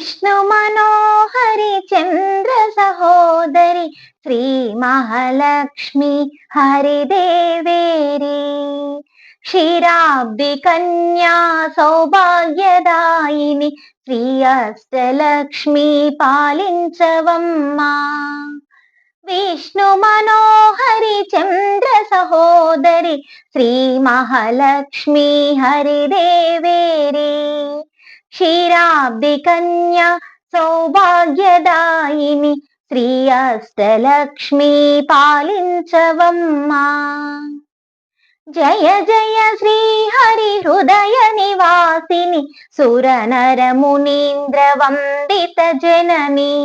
విష్ణు మనోహరి చంద్ర సహోదరి శ్రీ మహాలక్ష్మి హరిదేవేరి. క్షీరాబ్ది కన్యా సౌభాగ్యదాయిని శ్రీ అష్టలక్ష్మి పాలించవమ్మా. విష్ణు మనోహరి చంద్ర సహోదరి శ్రీ మహాలక్ష్మి హరిదేవేరి. క్షీరాబ్ది కన్యా సౌభాగ్యదాయిని శ్రీ అష్టలక్ష్మి పాలించవమ్మా. జయ జయ శ్రీ హరి హృదయ నివాసిని సురనరమునీంద్ర వందిత జనని.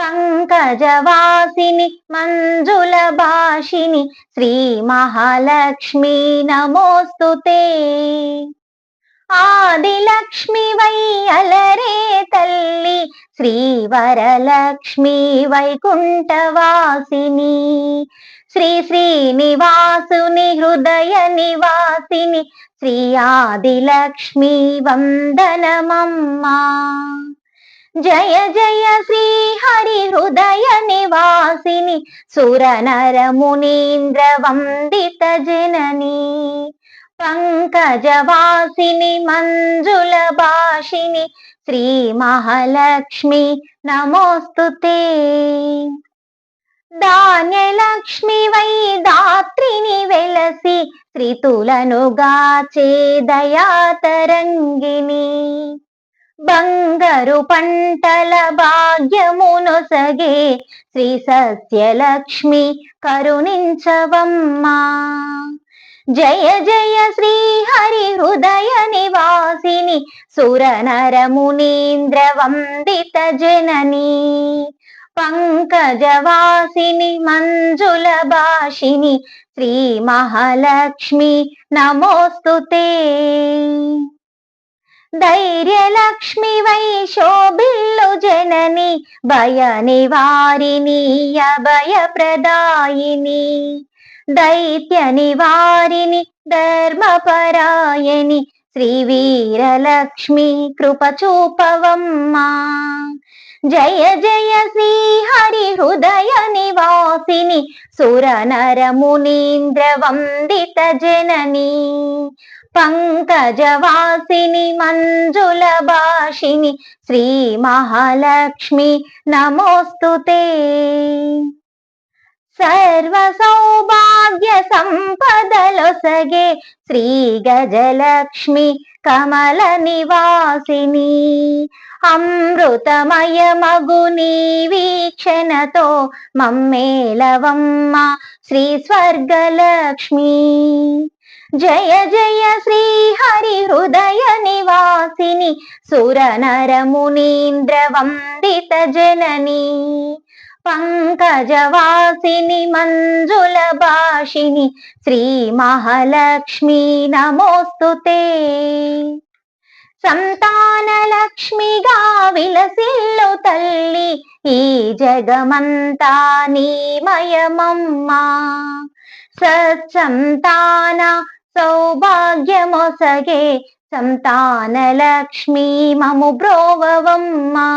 పంకజవాసిని మంజుల భాషిని శ్రీ మహాలక్ష్మి నమోస్తుతే ఆదిలక్ష్మి వై అలరే తల్లి శ్రీ వరలక్ష్మి వైకుంఠవాసిని. శ్రీ శ్రీనివాసుని హృదయ నివాసిని శ్రీ ఆదిలక్ష్మి వందనమమ్మా. జయ జయ శ్రీ హరి హృదయ నివాసిని సురనర మునీంద్ర వందిత జననీ. పంకజవాసిని మంజుల భాషిని శ్రీ మహాలక్ష్మి నమోస్తుతే. ధాన్యలక్ష్మి వై దాత్రిని వెలసి త్రితులను గాచే దయాతరంగిని బంగారు పంటల భాగ్యమునొసగే శ్రీ సత్యలక్ష్మి కరుణించవమ్మా. జయ జయ శ్రీ హరి హృదయ నివాసిని సురనర మునీంద్ర వందిత జనని. పంకజవాసిని మంజుల భాషిని శ్రీ మహాలక్ష్మి నమోస్తుతే ధైర్యలక్ష్మి వై శోభిల్లు జనని భయ నివారిణి అభయ ప్రదాయిని. దైత్యని వారిని ధర్మపరాయణి శ్రీ వీరలక్ష్మి కృపచూపవమ్మా జయ జయ శ్రీ హరి హృదయ నివాసిని సురనర మునీంద్ర వందిత జనని. పంకజవాసిని మంజుల భాషిని శ్రీ మహాలక్ష్మి నమోస్తుతే. సర్వ సౌభ సంపదలొసగే శ్రీ గజలక్ష్మి కమల నివాసిని. అమృతమయ మగుని వీక్షణతో మమ్మేలవమ్మ శ్రీ స్వర్గలక్ష్మి. జయ జయ శ్రీ హరి హృదయ నివాసిని సురనరమునీంద్ర వందిత జననీ. పంకజవాసిని మంజుల భాషిని శ్రీ మహాలక్ష్మి నమోస్తుతే సంతాన లక్ష్మిగా విలసిల్లు తల్లి ఈ జగమంతా నీమయమమ్మా. సత్సంతాన సౌభాగ్యమొసగే సంతాన లక్ష్మి మము బ్రోవవమ్మా.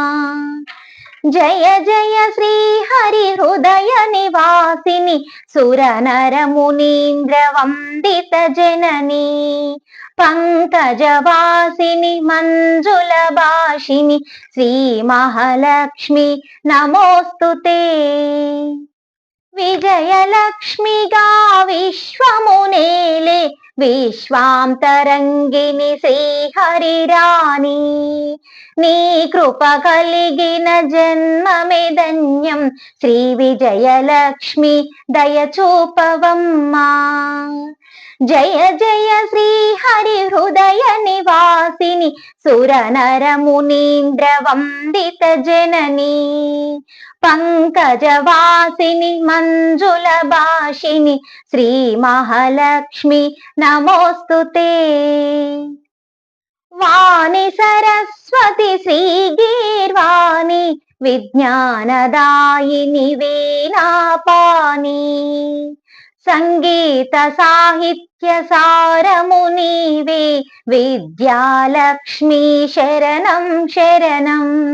జయ జయ శ్రీ హరి హృదయ నివాసిని సురనరమునీంద్ర వందిత జనని. పంకజవాసిని మంజుల భాషిని శ్రీ మహాలక్ష్మి నమోస్తుతే. విజయలక్ష్మిగా విశ్వమునేలే విశ్వాంతరంగిని శ్రీహరిరాణి నీ కృప కలిగిన జన్మమే ధన్యం శ్రీ విజయలక్ష్మి దయచూపవమ్మా జయ జయ శ్రీ హరి హృదయ నివాసిని సురనర మునీంద్ర వందిత జనని. పంకజవాసిని మంజుల భాషిని శ్రీ మహాలక్ష్మి నమోస్తుతే వాణి సరస్వతి శ్రీ గీర్వాణి విజ్ఞానదాయిని వీణాపాని సంగీత సాహిత్య సారము నీవే. విద్యాలక్ష్మీ శరణం శరణం.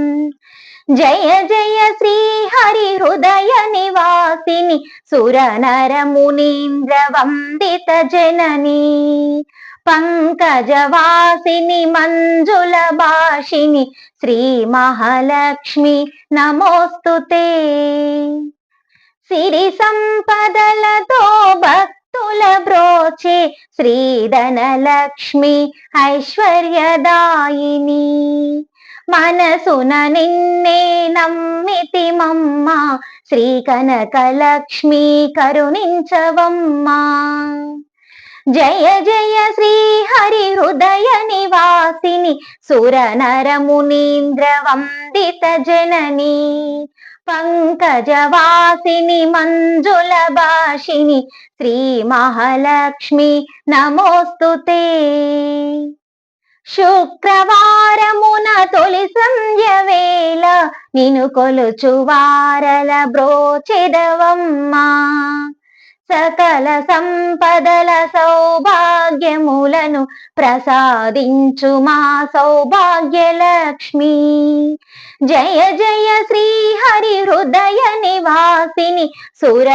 జయ జయ శ్రీ హరి హృదయ నివాసిని సురనరమునీంద్ర వందిత జననీ. పంకజవాసిని మంజుల భాషిని శ్రీ మహాలక్ష్మి నమోస్తుతే. సిరి సంపదలతో భక్తి భక్తుల బ్రోచే శ్రీధనలక్ష్మి ఐశ్వర్యదాయిని. మనసున నిన్నే నమ్మితి మమ్మ శ్రీ కనకలక్ష్మి కరుణించవమ్మా. జయ జయ శ్రీ హరి హృదయ నివాసిని సుర నర వందిత జననీ. పంకజవాసిని మంజుల భాషిని శ్రీ మహాలక్ష్మి నమోస్తుతే శుక్రవారమున తొలి సంధ్య వేళ నిను కొలుచు వారల బ్రోచెదవమ్మా. సకల సంపదల సౌభాగ్యములను ప్రసాదించు మా సౌభాగ్యలక్ష్మి జయ జయ శ్రీ హరి హృదయ నివాసిని సుర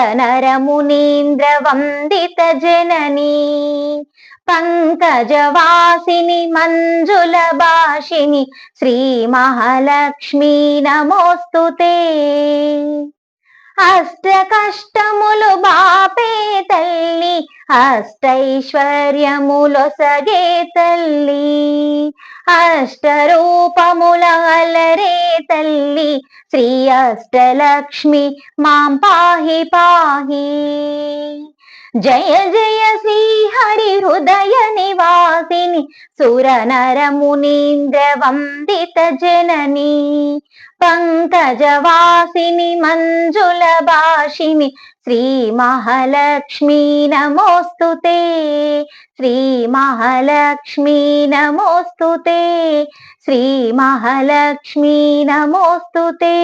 వందిత జననీ. పంకజవాసిని మంజుల భాషిని శ్రీ మహాలక్ష్మి నమోస్తుతే. అష్ట కష్టములు బాపే తల్లి అష్టైశ్వర్యములు సగే తల్లి అష్ట రూపముల అలరే తల్లి శ్రీ అష్టలక్ష్మి మాం పాహి పాహి. జయ జయ శ్రీ హరి హృదయ నివాసిని వందిత జననీ పంకజవాసిని మంజుల భాషిని శ్రీ మహాలక్ష్మీ నమోస్తుతే శ్రీ మహాలక్ష్మీ నమోస్తుతే శ్రీ మహాలక్ష్మీ నమోస్తుతే